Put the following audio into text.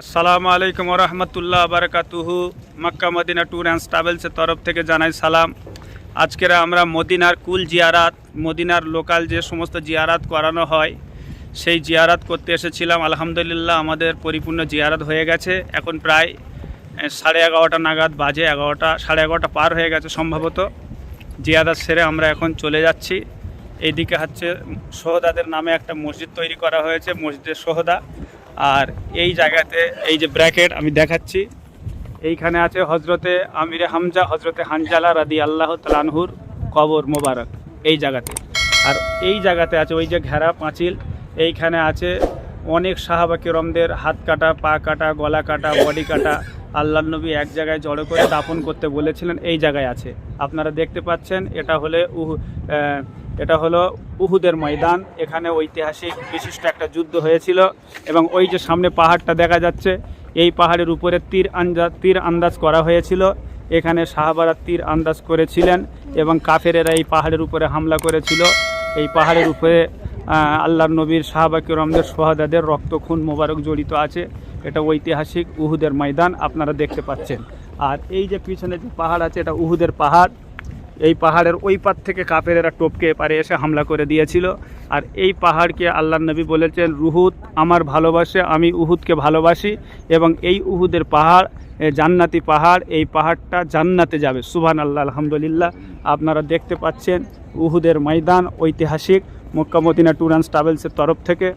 আসসালামু আলাইকুম রহমতুল্লাহ বারকাতুহু। মক্কা মদিনা ট্যুর অ্যান্ড ট্রাভেলসের তরফ থেকে জানাই সালাম। আজকের আমরা মদিনার কুল জিয়ারাত, মদিনার লোকাল যে সমস্ত জিয়ারাত করানো হয়, সেই জিয়ারাত করতে এসেছিলাম। আলহামদুলিল্লাহ আমাদের পরিপূর্ণ জিয়ারাত হয়ে গেছে। এখন প্রায় সাড়ে এগারোটা নাগাদ বাজে এগারোটা, সাড়ে এগারোটা পার হয়ে গেছে সম্ভবত। জিয়ারাত সেরে আমরা এখন চলে যাচ্ছি। এইদিকে হচ্ছে সোহদাদের নামে একটা মসজিদ তৈরি করা হয়েছে, মসজিদের সোহদা আর এই জায়গাতে এই যে ব্র্যাকেট আমি দেখাচ্ছি, এইখানে আছে হজরতে আমিরে হামজা হজরতে হানজালা রাদি আল্লাহ তালানহুর কবর মোবারক, এই জায়গাতে। আর এই জায়গাতে আছে ওই যে ঘেরা পাঁচিল, এইখানে আছে অনেক সাহাবা কিরমদের হাত কাটা, পা কাটা, গলা কাটা, বডি কাটা আল্লাহ নবী এক জায়গায় জড়ো করে দাপন করতে বলেছিলেন, এই জায়গায় আছে। আপনারা দেখতে পাচ্ছেন, এটা হলে উহু এটা হলো উহুদের ময়দান। এখানে ঐতিহাসিক বিশিষ্ট একটা যুদ্ধ হয়েছিল এবং ওই যে সামনে পাহাড়টা দেখা যাচ্ছে এই পাহাড়ের উপরে তীর আন্দাজ তীর আন্দাজ করা হয়েছিল। এখানে সাহাবারা তীর আন্দাজ করেছিলেন এবং কাফেরেরা এই পাহাড়ের উপরে হামলা করেছিল। এই পাহাড়ের উপরে আহ, আল্লাহর নবীর সাহাবা কিরমদের সোহাদাদের রক্ত খুন মোবারক জড়িত আছে। এটা ঐতিহাসিক উহুদের ময়দান আপনারা দেখতে পাচ্ছেন। আর এই যে পিছনে যে পাহাড় আছে এটা উহুদের পাহাড়। এই পাহাড়ের ওই পার থেকে কাফেরেরা টপকে এপারে এসে হামলা করে দিয়েছিল। আর এই পাহাড়কে আল্লাহ নবী বলেছেন রুহুদ আমার ভালোবাসে, আমি উহুদকে ভালোবাসি। এবং এই উহুদের পাহাড় জান্নাতি পাহাড়, এই পাহাড়টা জান্নাতে যাবে। সুবহান আল্লাহ আলহামদুলিল্লাহ। আপনারা দেখতে পাচ্ছেন উহুদের ময়দান ঐতিহাসিক, মক্কা মদিনা ট্যুর অ্যান্ড ট্রাভেলসের তরফ থেকে।